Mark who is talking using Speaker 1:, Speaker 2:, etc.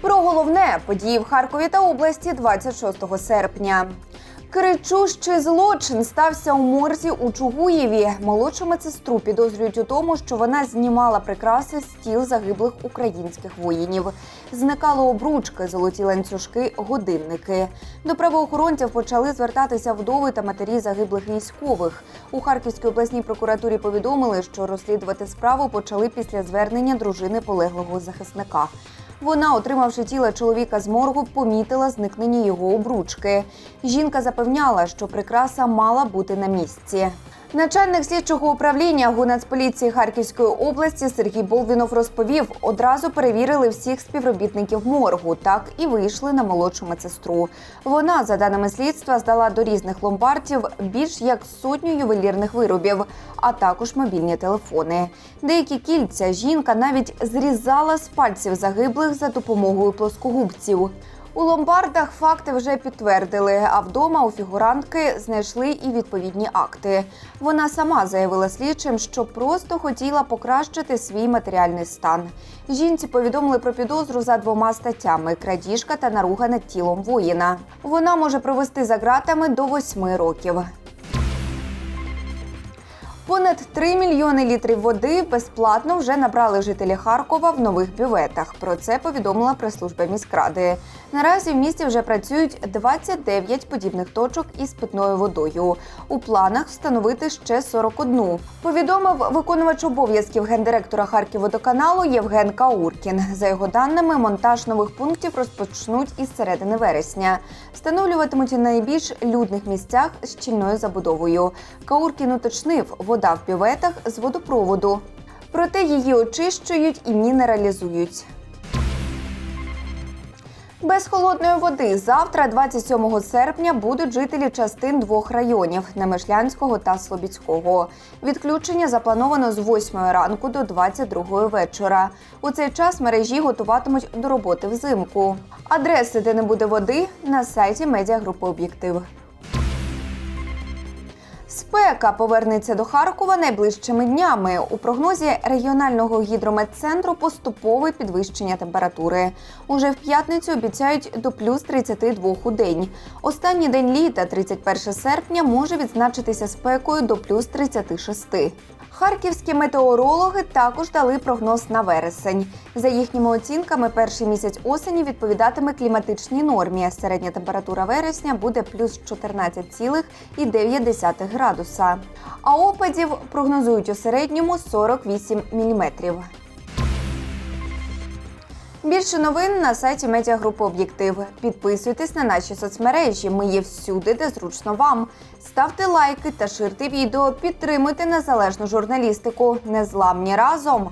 Speaker 1: Про головне події в Харкові та області 26 серпня. Кричущий злочин стався у морзі у Чугуєві. Молодшу медсестру підозрюють у тому, що вона знімала прикраси з тіл загиблих українських воїнів. Зникали обручки, золоті ланцюжки, годинники. До правоохоронців почали звертатися вдови та матері загиблих військових. У Харківській обласній прокуратурі повідомили, що розслідувати справу почали після звернення дружини полеглого захисника. Вона, отримавши тіло чоловіка з моргу, помітила зникнення його обручки. Жінка запевняла, що прикраса мала бути на місці. Начальник слідчого управління Гунацполіції Харківської області Сергій Болвінов розповів, одразу перевірили всіх співробітників моргу, так і вийшли на молодшу медсестру. Вона, за даними слідства, здала до різних ломбардів більш як сотню ювелірних виробів, а також мобільні телефони. Деякі кільця жінка навіть зрізала з пальців загиблих за допомогою плоскогубців. У ломбардах факти вже підтвердили, а вдома у фігурантки знайшли і відповідні акти. Вона сама заявила слідчим, що просто хотіла покращити свій матеріальний стан. Жінці повідомили про підозру за двома статтями: крадіжка та наруга над тілом воїна. Вона може провести за ґратами до восьми років. Понад 3 мільйони літрів води безплатно вже набрали жителі Харкова в нових бюветах. Про це повідомила прес-служба міськради. Наразі в місті вже працюють 29 подібних точок із питною водою. У планах встановити ще 41. Повідомив виконувач обов'язків гендиректора Харківводоканалу Євген Кауркін. За його даними, монтаж нових пунктів розпочнуть із середини вересня. Встановлюватимуть у найбільш людних місцях з щільною забудовою. Кауркін уточнив, в бюветах з водопроводу. Проте її очищують і мінералізують. Без холодної води завтра, 27 серпня, будуть жителі частин двох районів Немишлянського та Слобідського. Відключення заплановано з 8 ранку до 22 вечора. У цей час мережі готуватимуть до роботи взимку. Адреси, де не буде води, на сайті медіагрупи Об'єктив. Спека повернеться до Харкова найближчими днями. У прогнозі регіонального гідрометцентру поступове підвищення температури. Уже в п'ятницю обіцяють до плюс 32 у день. Останній день літа, 31 серпня, може відзначитися спекою до плюс 36. Харківські метеорологи також дали прогноз на вересень. За їхніми оцінками, перший місяць осені відповідатиме кліматичній нормі. Середня температура вересня буде плюс 14,9 градуса. А опадів прогнозують у середньому 48 міліметрів. Більше новин на сайті медіагрупи Об'єктив. Підписуйтесь на наші соцмережі. Ми є всюди, де зручно вам. Ставте лайки та ширте відео. Підтримуйте незалежну журналістику. Незламні разом.